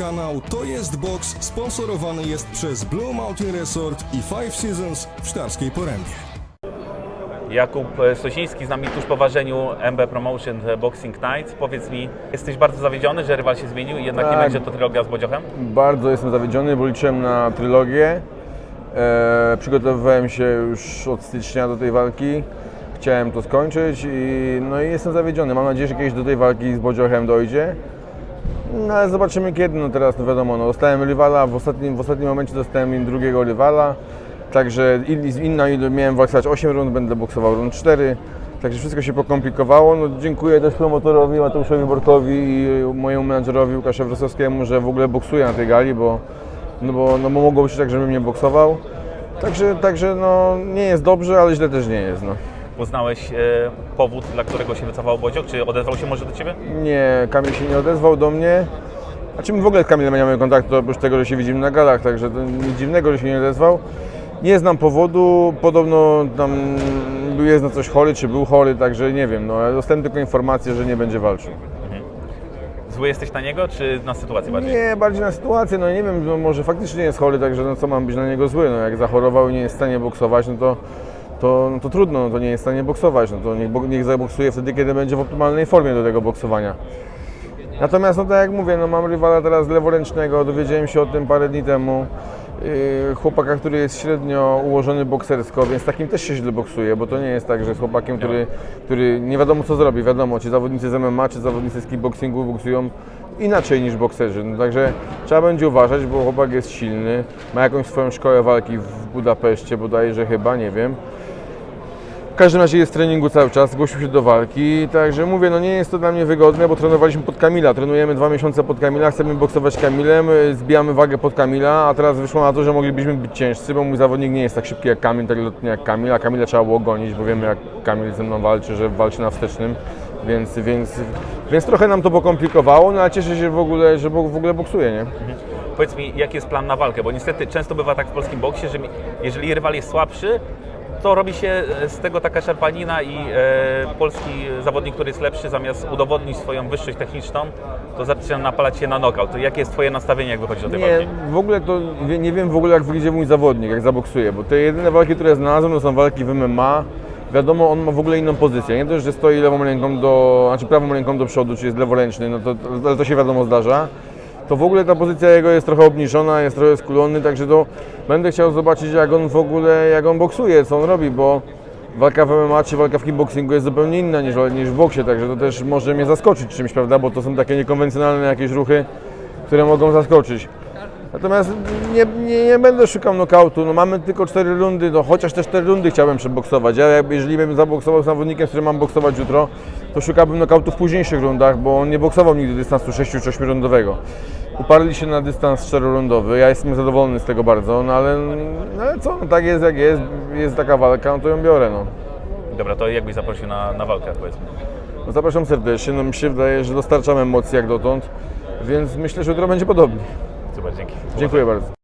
Kanał To Jest Box sponsorowany jest przez Blue Mountain Resort i Five Seasons w Sztarskiej Porębie. Jakub Sosiński z nami tuż po ważeniu MB Promotion Boxing Night. Powiedz mi, jesteś bardzo zawiedziony, że rywal się zmienił i jednak nie Tak. będzie to trylogia z Bodziochem? Bardzo jestem zawiedziony, bo liczyłem na trylogię. E, przygotowywałem się już od stycznia do tej walki. Chciałem to skończyć i, no i jestem zawiedziony. Mam nadzieję, że kiedyś do tej walki z Bodziochem dojdzie. No ale zobaczymy kiedy, no teraz no wiadomo, no dostałem rywala, w ostatnim, w ostatnim momencie dostałem im drugiego rywala. Także in, inna miałem walczyć 8 rund, będę boksował rund 4. Także wszystko się pokomplikowało. No, dziękuję też promotorowi Mateuszowi Borkowi i mojemu menadżerowi Łukaszowi Wrosowskiemu, że w ogóle boksuję na tej gali, bo, no bo, no bo mogło być tak, żebym nie boksował. Także, także no, nie jest dobrze, ale źle też nie jest. No. Poznałeś e, powód, dla którego się wycofał Bodziok? Czy odezwał się może do Ciebie? Nie, Kamil się nie odezwał do mnie. A czym w ogóle z Kamilem nie mamy kontaktu, oprócz tego, że się widzimy na galach, także to nic dziwnego, że się nie odezwał. Nie znam powodu, podobno tam jest na coś chory, czy był chory, także nie wiem, no dostałem tylko informację, że nie będzie walczył. Zły jesteś na niego, czy na sytuację bardziej? Nie, bardziej na sytuację, no nie wiem, no może faktycznie jest chory, także no co mam być na niego zły, no jak zachorował i nie jest w stanie boksować, no to, to, no to trudno, no to nie jest w stanie boksować, no to niech, niech zaboksuje wtedy, kiedy będzie w optymalnej formie do tego boksowania. Natomiast, no tak jak mówię, no mam rywala teraz leworęcznego, dowiedziałem się o tym parę dni temu. Yy, chłopaka, który jest średnio ułożony boksersko, więc takim też się źle boksuje, bo to nie jest tak, że z chłopakiem, który, który nie wiadomo co zrobi. Wiadomo, ci zawodnicy z MMA, czy zawodnicy z kickboxingu boksują inaczej niż bokserzy. No, także trzeba będzie uważać, bo chłopak jest silny, ma jakąś swoją szkołę walki w Budapeszcie, bodajże chyba, nie wiem. Każdym razie jest w treningu cały czas, zgłosił się do walki, także mówię, no nie jest to dla mnie wygodne, bo trenowaliśmy pod Kamila, trenujemy dwa miesiące pod Kamila, chcemy boksować Kamilem, y, zbijamy wagę pod Kamila, a teraz wyszło na to, że moglibyśmy być ciężcy, bo mój zawodnik nie jest tak szybki jak Kamil, tak lotny jak Kamil, a Kamila trzeba było gonić, bo wiemy jak Kamil ze mną walczy, że walczy na wstecznym, więc, więc, więc trochę nam to pokomplikowało, no ale cieszę się w ogóle, że w ogóle boksuje, nie? Powiedz mi, jaki jest plan na walkę? Bo niestety często bywa tak w polskim boksie, że jeżeli rywal jest słabszy, to robi się e, z tego taka szarpanina i e, polski zawodnik, który jest lepszy, zamiast udowodnić swoją wyższość techniczną, to zaczyna napalać się na knockout. To jakie jest Twoje nastawienie, jak wychodzi do tej Nie, walki? w ogóle to nie wiem w ogóle jak wyjdzie mój zawodnik, jak zaboksuje, bo te jedyne walki, które znalazłem, to są walki w MMA. Wiadomo, on ma w ogóle inną pozycję. Nie dość, że stoi lewą ręką do, znaczy prawą ręką do przodu, czy jest leworęczny, no to, ale to się wiadomo zdarza. To w ogóle ta pozycja jego jest trochę obniżona, jest trochę skulony, także to będę chciał zobaczyć jak on w ogóle, jak on boksuje, co on robi, bo walka w MMA czy walka w kickboxingu jest zupełnie inna niż, niż w boksie, także to też może mnie zaskoczyć czymś, prawda, bo to są takie niekonwencjonalne jakieś ruchy, które mogą zaskoczyć. Natomiast nie, nie, nie będę szukał nokautu, no mamy tylko 4 rundy, no chociaż te 4 rundy chciałbym przeboksować. Ja jak- jeżeli bym zaboksował z zawodnikiem, z którym mam boksować jutro, to szukałbym nokautu w późniejszych rundach, bo on nie boksował nigdy dystansu 6 czy 8 rundowego. Uparli się na dystans 4-rundowy, ja jestem zadowolony z tego bardzo, no ale, no ale co, no tak jest jak jest, jest taka walka, no to ją biorę, no. Dobra, to jakbyś zaprosił na, na walkę, powiedzmy. no zapraszam serdecznie, no mi się wydaje, że dostarczam emocji jak dotąd, więc myślę, że jutro będzie podobnie. Dzięki. Dziękuję bardzo.